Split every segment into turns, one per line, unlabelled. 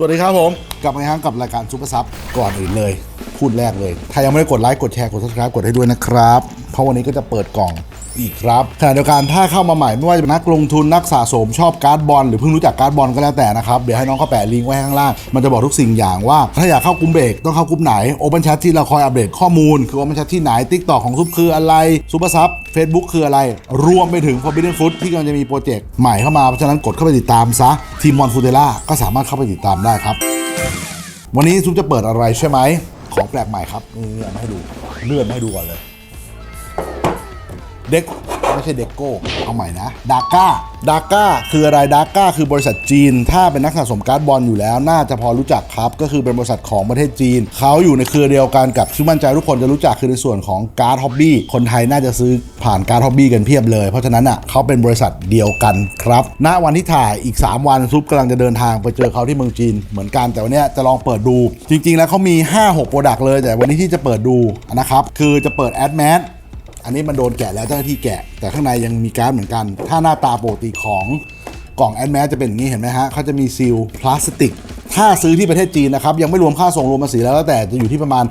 สวัสดีครับผม กลับมาอีกครั้งกับรายการซุปเปอร์ซับก่อนอื่นเลย พูดแรกเลย ถ้ายังไม่ได้กดไลค์กดแชร์กด subscribe กดให้ด้วยนะครับ เพราะวันนี้ก็จะเปิดกล่อง อีกครับขณะเดียวกันถ้าเข้ามาใหม่ไม่ว่าจะเป็นนักลงทุนนักสะสมชอบการ์ดบอลหรือเพิ่งรู้จักการ์ดบอลก็แล้วแต่นะครับ เดี๋ยวให้น้องเขาแปะลิงก์ไว้ข้างล่าง มันจะบอกทุกสิ่งอย่างว่า ถ้าอยากเข้ากลุ่มเบรกต้องเข้ากลุ่มไหนโอเปนแชทที่เราคอยอัปเดตข้อมูล คือโอเปนแชทที่ไหนทิกต่อของซุปคืออะไรซุปเปอร์ซับเฟซบุ๊กคืออะไร รวมไปถึง Forbidden Food ที่กำลังจะมีโปรเจกต์ใหม่เข้ามาเพราะฉะนั้นกดเข้าไปติดตามซะทีมมอนฟูเดล่าก็สามารถเข้าไปติดตามได้ครับ วันนี้ซุปจะเปิดอะไรใช่ไหมของแปลกใหม่ครับนี่เอามาให้ดูเลื่อนมาให้ดูก่อนเลย เด็กไม่ใช่เด็กโก้ เอาใหม่นะดาก้าดาก้าคืออะไรดาก้าคือบริษัทจีน ถ้าเป็นนักสะสมการ์ดบอลอยู่แล้ว น่าจะพอรู้จักครับ ก็คือเป็นบริษัทของประเทศจีน เขาอยู่ในเครือเดียวกันกับที่อมั่นใจทุกคนจะรู้จักคือในส่วนของการ์ดฮ็อบบี้คนไทยน่าจะซื้อผ่านการ์ดฮ็อบบี้กันเพียบเลย เพราะฉะนั้นอะเขาเป็นบริษัทเดียวกันครับณวันที่ถ่ายอีก 3 วันซุปกำลังจะเดินทางไปเจอเขาที่เมืองจีน เหมือนกันแต่วันนี้จะลองเปิดดู จริง ๆ แล้วเขามี 5-6โปรดักต์เลย แต่วันนี้ที่จะเปิดดูนะครับคือจะเปิดแอดแมส อันนี้มันโดนแกะแล้วเจ้าหน้าที่แกะ แต่ข้างในยังมีการ์ดเหมือนกัน ถ้าหน้าตาปกติของกล่องแอดแมสจะเป็นอย่างนี้เห็นไหมฮะเขาจะมีซีลพลาสติก ถ้าซื้อที่ประเทศจีนนะครับ ยังไม่รวมค่าส่งรวมภาษีแล้วแต่จะอยู่ที่ประมาณ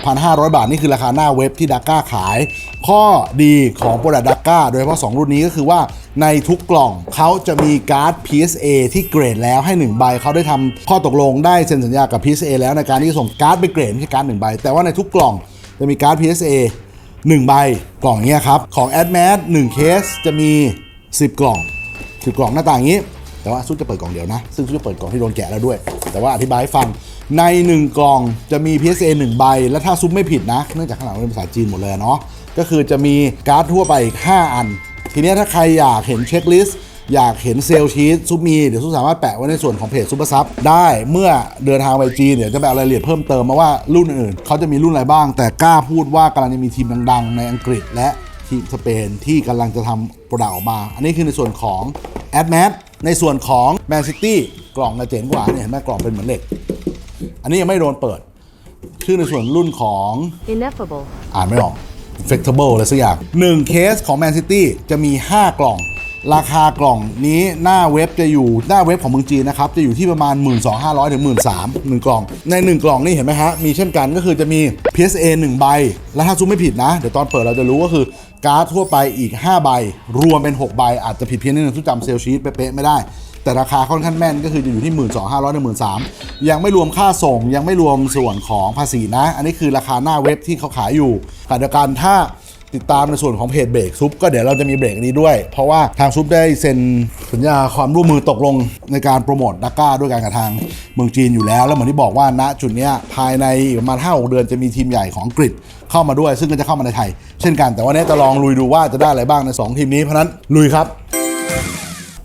6,500 บาท นี่คือราคาหน้าเว็บที่ดักก้าขาย ข้อดีของโปรดักดักก้าโดยเฉพาะ 2 รุ่นนี้ก็คือว่าในทุกกล่องเขาจะมีการ์ด PSA ที่เกรดแล้วให้ 1 ใบเขาได้ทำข้อตกลงได้เซ็นสัญญากับ PSA แล้วในการที่จะส่งการ์ดไปเกรดไม่ใช่การ์ดหนึ่งใบแต่ว่าในทุกกล่องจะมีการ์ด PSA 1 ใบกล่องเนี้ยครับ ของ a d m a t 1เคสจะมี 10 กล่องคือกล่องหน้าต่างนี้ แต่ว่าซุปจะเปิดกล่องเดียวนะ ซึ่งซุปจะเปิดกล่องที่โดนแกะแล้วด้วย แต่ว่าอธิบายให้ฟังใน 1 กล่องจะมี PSA 1 ใบ และถ้าซุปไม่ผิดนะ เนื่องจากข้างหลังเป็นภาษาจีนหมดเลยเนาะก็คือจะมีการ์ดทั่วไปอีก5อัน ทีนี้ถ้าใครอยากเห็นเช็คลิสต์ อยากเห็นเซลล์ชีตซุปมี เดี๋ยวซุปสามารถแปะไว้ในส่วนของเพจซุปเปอร์ซับได้เมื่อเดินทางไปจีนเดี๋ยวจะไปเอารายละเอียดเพิ่มเติมมาว่ารุ่นอื่นเขาจะมีรุ่นอะไรบ้าง แต่กล้าพูดว่ากำลังจะมีทีมดังๆ ในอังกฤษ และทีมสเปนที่กำลังจะทำโปรดักต์ออกมา อันนี้คือในส่วนของ a d m a t ในส่วนของแมนซิตี้กล่องกระเจ๋งกว่าเนี่ยเห็นไหมกล่องเป็นเหมือนเหล็ก อันนี้ยังไม่โดนเปิด ชื่อในส่วนรุ่นของ
Ineffable.
อ่านไม่ออก flexible อะไรสักอย่าง1เคสของ Man City จะมี 5 กล่อง ราคากล่องนี้หน้าเว็บจะอยู่หน้าเว็บของเมืองจีนนะครับ จะอยู่ที่ประมาณ 12,500ถึง13,000หนึ่งกล่อง ใน 1 กล่องนี่เห็นไหมฮะ มีเช่นกันก็คือจะมี PSA 1 ใบ แล้วถ้าซูมไม่ผิดนะ เดี๋ยวตอนเปิดเราจะรู้ก็คือการ์ดทั่วไปอีก 5 ใบ รวมเป็น 6 ใบ อาจจะผิดเพี้ยนนิดนึงทุกจำเซลชีตเป๊ะๆไม่ได้ แต่ราคาค่อนข้างแม่นก็คือจะอยู่ที่ 12,500ถึง13,000ยังไม่รวมค่าส่งยังไม่รวมส่วนของภาษีนะ อันนี้คือราคาหน้าเว็บที่เขาขายอยู่ขณะเดียวกันถ้า ติดตามในส่วนของเพจเบรกซุปก็เดี๋ยวเราจะมีเบรกนี้ด้วย เพราะว่าทางซุปได้เซ็นสัญญาความร่วมมือตกลงในการโปรโมทดักก้าด้วยกันกับทางเมืองจีนอยู่แล้ว แล้วเหมือนที่บอกว่าณจุดนี้ภายในประมาณ5-6เดือนจะมีทีมใหญ่ของอังกฤษเข้ามาด้วย ซึ่งก็จะเข้ามาในไทย เช่นกันแต่วันนี้จะลองลุยดูว่าจะได้อะไรบ้างในสองทีมนี้เพราะนั้นลุยครับ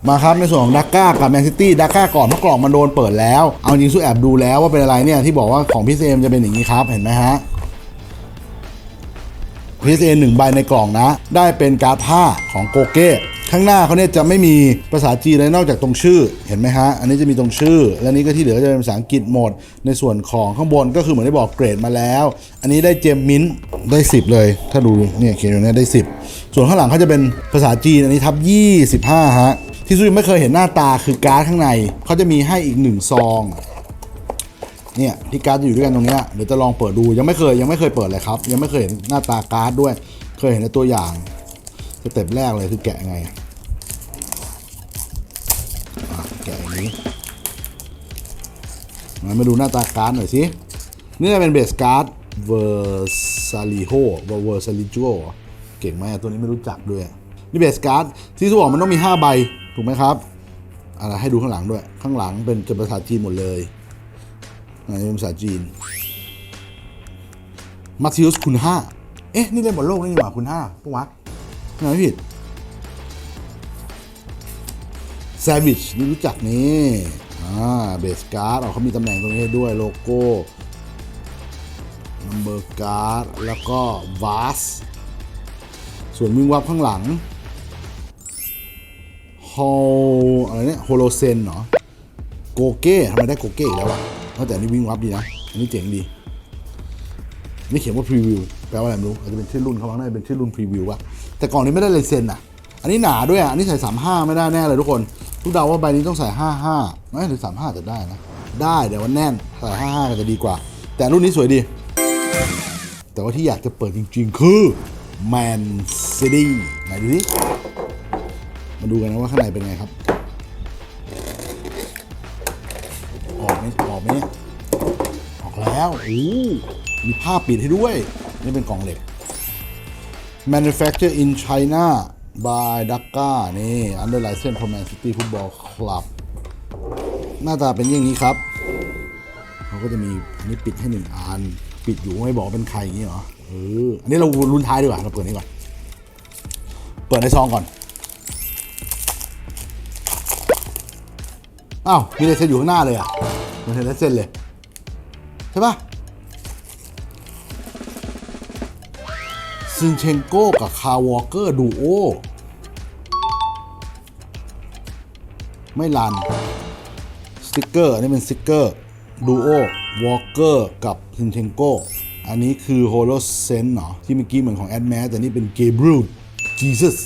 มาครับในส่วนของดักก้ากับแมนซิตี้ดักก้าก่อนเพราะกล่องมันโดนเปิดแล้ว เอาจริงสู้แอบดูแล้วว่าเป็นอะไรเนี่ยที่บอกว่าของพีซีเอ็มจะเป็นอย่างนี้ครับเห็นไหมฮะ พีซีเอ็มหนึ่งใบในกล่องนะ ได้เป็นการ์ดผ้าของโกเก้ข้างหน้าเขาเนี่ยจะไม่มีภาษาจีนเลยนอกจากตรงชื่อเห็นไหมฮะ อันนี้จะมีตรงชื่อ และนี้ก็ที่เหลือจะเป็นภาษาอังกฤษหมด ในส่วนของข้างบนก็คือเหมือนที่บอกเกรดมาแล้ว อันนี้ได้เจมมินท์ได้ 10 เลย ถ้าดูเนี่ยเขียนอยู่เนี่ยได้ 10 ส่วนข้างหลังเขาจะเป็นภาษาจีนอันนี้ทับ 25ฮะที่ซุยไม่เคยเห็นหน้าตาคือการ์ดข้างในเขาจะมีให้อีกหนึ่งซอง เนี่ยที่การ์ดจะอยู่ด้วยกันตรงเนี้ยเดี๋ยวจะลองเปิดดูยังไม่เคยยังไม่เคยเปิดเลยครับ ยังไม่เคยเห็นหน้าตาการ์ดด้วย เคยเห็นในตัวอย่างสเต็ปแรกเลยคือแกะยังไงแกะอย่างนี้มาดูหน้าตาการ์ดหน่อยสินี่จะเป็นเบสการ์ดเวอร์ซาลิโฮเวอร์ซาลิโจเก่งไหมตัวนี้ไม่รู้จักด้วยนี่เบสการ์ดที่สุบอกมันต้องมี 5 ใบ ถูกไหมครับอะไรให้ดูข้างหลังด้วย ข้างหลังเป็นภาษาจีนหมดเลย อันนี้เป็นภาษาจีน มาทิอุสคุณห้าเอ๊ะ นี่เล่นบอลโลกนี่หว่าคุณห้าปะวะไม่ผิดแซวิชนี่รู้จักนี่อ่าเบสการ์ดเขามีตำแหน่งตรงนี้ด้วยโลโก้นัมเบอร์การ์ดแล้วก็วาสส่วนวิงวับข้างหลังฮอลอะไรเนี่ยโฮโลเซนเหรอโกเก้ทำไมได้โกเก้อีกแล้ววะ นอกจากนี้วิ่งวับดีนะ อันนี้เจ๋งดี นี่เขียนว่าพรีวิวแปลว่าอะไรไม่รู้อาจจะเป็นชื่อรุ่นเขาบ้างน่าจะเป็นชื่อรุ่นพรีวิวว่ะแต่กล่องนี้ไม่ได้ลายเซ็นอะ อันนี้หนาด้วยอะ อันนี้ใส่สามห้าไม่ได้แน่เลยทุกคนทุกเดาว่าใบนี้ต้องใส่ห้าห้าไม่หรือสามห้าจะได้นะ ได้เดี๋ยวมันแน่นแต่ห้าห้าก็จะดีกว่า แต่รุ่นนี้สวยดี แต่ว่าที่อยากจะเปิดจริง ๆ คือ Man City ไหนดูดิมาดูกันนะว่าข้างในเป็นไงครับ ไหมออกไหมเนี่ยออกแล้วโอ้มีผ้าปิดให้ด้วย นี่เป็นกล่องเหล็ก Manufacture in China by Dhaka นี่ under license from Man City Football Club หน้าตาเป็นอย่างนี้ครับเขาก็จะมีอันนี้ปิดให้หนึ่งอัน ปิดอยู่ไม่บอกเป็นใครอย่างนี้เหรอเอออันนี้เราลุ้นท้ายดีกว่า เราเปิดนี้ก่อน เปิดในซองก่อน อ้าว มีลายเซ็นอยู่ข้างหน้าเลยอะ มันเห็นลายเซ็นเลย ใช่ปะซินเชนโก้กับคาวอเกอร์ดูโอ ไม่ลัน สติกเกอร์อันนี้เป็นสติกเกอร์ดูโอวอลเกอร์กับซินเชนโกอันนี้คือโฮโลเซนเนาะที่เมื่อกี้เหมือนของแอดแมสแต่นี่เป็นเกเบรียลจีซัส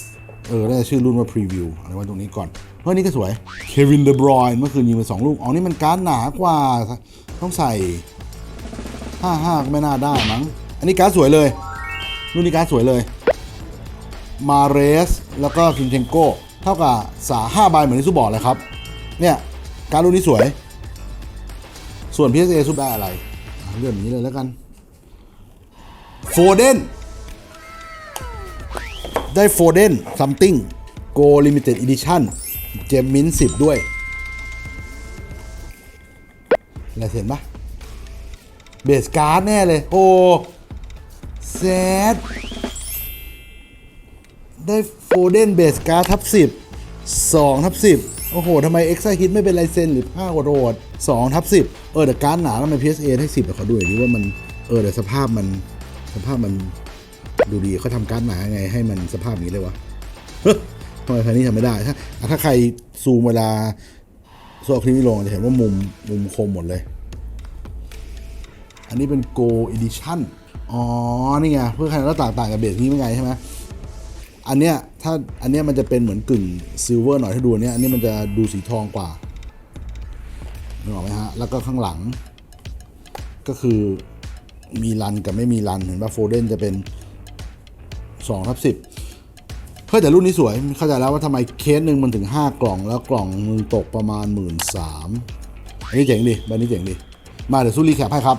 เออน่าจะชื่อรุ่นว่าพรีวิวอะไรไว้ตรงนี้ก่อนเฮ้ยนี่ก็สวยเควินเดบรอยน์เมื่อคืนยิงไปสองลูกอ๋อนี่มันการ์ดหนากว่าต้องใส่55ก็ไม่น่าได้มั้งอันนี้การ์ดสวยเลยรุ่นนี้การ์ดสวยเลยมาเรสแล้วก็ซินเชนโกเท่ากับสาห้าใบเหมือนที่ซูบอกเลยครับ เนี่ยการดรุ่นนี้สวย ส่วน PSA ซุปได้อะไรเลื่อนอย่างนี้เลยแล้วกัน โฟเดน ได้โฟเดน something go limited edition เจมมินสิบด้วยอะไรเห็นปะเบสการ์ดแน่เลย โอ้แซดได้โฟเดนเบสการ์ดทับสิบสองทับสิบโอ้โหทำไมเอ็กซ์ฮิตไม่เป็นลายเซ็นหรือผ้าโรดสองทับสิบเออแต่การ์ดหนาทำไม PSA ให้สิบแต่ขอดูหน่อยดิว่ามัน เออแต่สภาพมันสภาพมัน ดูดีเขาทำการ์ดหนาไงให้มันสภาพนี้เลยวะทำไมคันนี้ทำไม่ได้ ถ้าถ้าใครซูมเวลาโซคลิปนี้ลงจะเห็นว่ามุมมุมคมหมดเลย อันนี้เป็น Go Edition อ๋อ นี่ไง เพื่อใครแล้วต่างต่างกับเบสนี้เป็นไงใช่ไหมอันเนี้ยถ้าอันเนี้ยมันจะเป็นเหมือนกึ่งซิลเวอร์หน่อยถ้าดูเนี้ยอันนี้มันจะดูสีทองกว่านึกออกไหมฮะ แล้วก็ข้างหลัง ก็คือมีรันกับไม่มีรัน เห็นป่ะโฟเดนจะเป็น 2ทับ10เฮ้ยแต่รุ่นนี้สวยเข้าใจแล้วว่าทำไมเคสหนึ่งมันถึง 5 กล่องแล้วกล่องนึงตกประมาณ 1 3ื่นอันนี้เจ๋งดิใบนี้เจ๋งดิ มาเดี๋ยวสู้รีแคปให้ครับ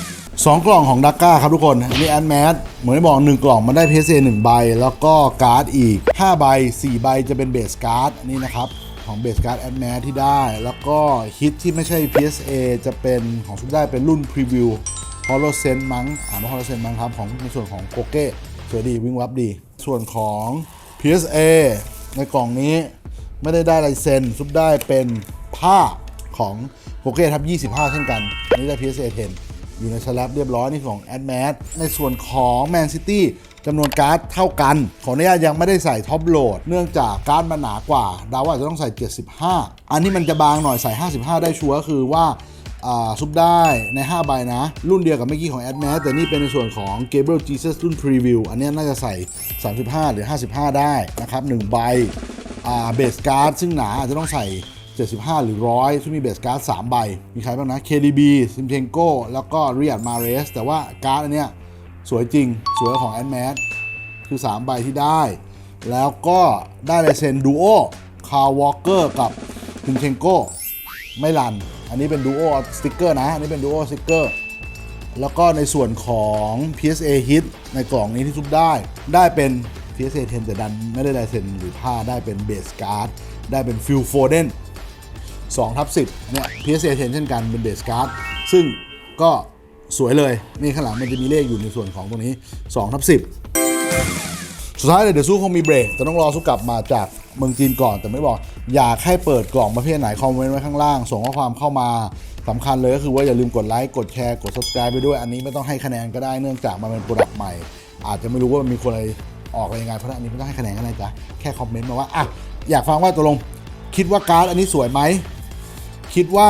2 กล่องของดักก้าครับทุกคนอันนี้แอนแมสเหมือนที่บอก 1 กล่องมันได้ PSA 1ใบ แล้วก็การ์ดอีก 5 ใบ 4 ใบจะเป็นเบสการ์ดนี่นะครับของเบสการ์ดแอนแมสที่ได้ แล้วก็ฮิตที่ไม่ใช่ PSA จะเป็นของชุดได้เป็นรุ่นพรีวิวฮอลโลเซนมั้งอ่านว่าฮอลโลเซนมั้งครับ ของในส่วนของโกเก้ สวยดีวิ่งวับดี ส่วนของ PSA ในกล่องนี้ไม่ได้ได้ลายเซ็นซุปได้เป็นผ้าของโกเก้ทับ 25 เช่นกันอันนี้ได้ PSA 10 อยู่ในสแลบเรียบร้อยนี่ของ a d m a t ในส่วนของ Man City จำนวนการ์ดเท่ากัน ขออนุญาตยังไม่ได้ใส่ท็อปโหลด เนื่องจากการ์ดมันหนากว่าดาวว่าจะต้องใส่ 75 อันนี้มันจะบางหน่อยใส่ 55 ได้ชัวร์ก็คือว่า ซุปได้ใน 5 ใบนะ รุ่นเดียวกับเมื่อกี้ของ a d m a t แต่นี่เป็นในส่วนของ Gabriel Jesus รุ่น Preview อันนี้น่าจะใส่ 35 หรือ 55 ได้นะครับ1ใบเบสการ์ดซึ่งหนาอาจจะต้องใส่ 75 หรือ 100 ซึ่งมีเบสการ์ด3ใบ มีใครบ้างนะ KDB ซิมเทงโกแล้วก็เรียดมาเรสแต่ว่าการ์ดอันเนี้ยสวยจริง สวยของแอนแมสคือ 3 ใบที่ได้ แล้วก็ได้ลายเซ็นดูโอคาร์วอลเกอร์กับซิมเทงโกไม่รัน อันนี้เป็นดูโอสติกเกอร์นะ อันนี้เป็นดูโอสติกเกอร์แล้วก็ในส่วนของ PSA Hit ในกล่องนี้ที่ซุปได้ ได้เป็น PSA 10แต่ดันไม่ได้ลายเซ็นหรือผ้าได้เป็นเบสการ์ดได้เป็นฟิลโฟเดน2ทับ10เนี่ย PSA 10เช่นกันเป็นเบสการ์ดซึ่งก็สวยเลย นี่ข้างหลังมันจะมีเลขอยู่ในส่วนของตรงนี้2ทับ10 สุดท้ายเลยเดี๋ยวสู้คงมีเบรกแต่ต้องรอสู้กลับมาจาก เมืองจีนก่อนแต่ไม่บอก อยากให้เปิดกล่องประเภทไหนคอมเมนต์ไว้ข้างล่าง ส่งข้อความเข้ามาสำคัญเลยก็คือว่าอย่าลืมกดไลค์ กดแชร์ กด subscribe ไปด้วย อันนี้ไม่ต้องให้คะแนนก็ได้เนื่องจากมันเป็นโปรดักต์ใหม่ อาจจะไม่รู้ว่ามันมีคนอะไรออกอะไรยังไงเพราะอันนี้ไม่ต้องให้คะแนนก็ได้จ้ะแค่คอมเมนต์มาว่าอะอยากฟังว่าตกลงคิดว่าการ์ดอันนี้สวยไหมคิดว่า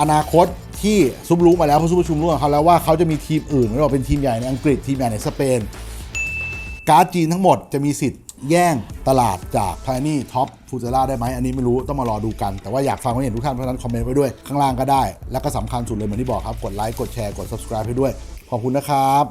อนาคตที่ซุปรู้มาแล้วเพราะซุปประชุมร่วมกับเขาแล้วว่าเขาจะมีทีมอื่นไม่ว่าเป็นทีมใหญ่ในอังกฤษทีมใหญ่ในสเปน การ์ดจีนทั้งหมดจะมีสิทธิ์ แย่งตลาดจากพนี่ท็อปฟูเจล่าได้ไหมอันนี้ไม่รู้ต้องมารอดูกัน แต่ว่าอยากฟังความเห็นทุกท่านเพราะฉะนั้นคอมเมนต์ไว้ด้วยข้างล่างก็ได้ แล้วก็สำคัญสุดเลยเหมือนที่บอกครับกดไลค์กดแชร์กด subscribe ให้ด้วยขอบคุณนะครับ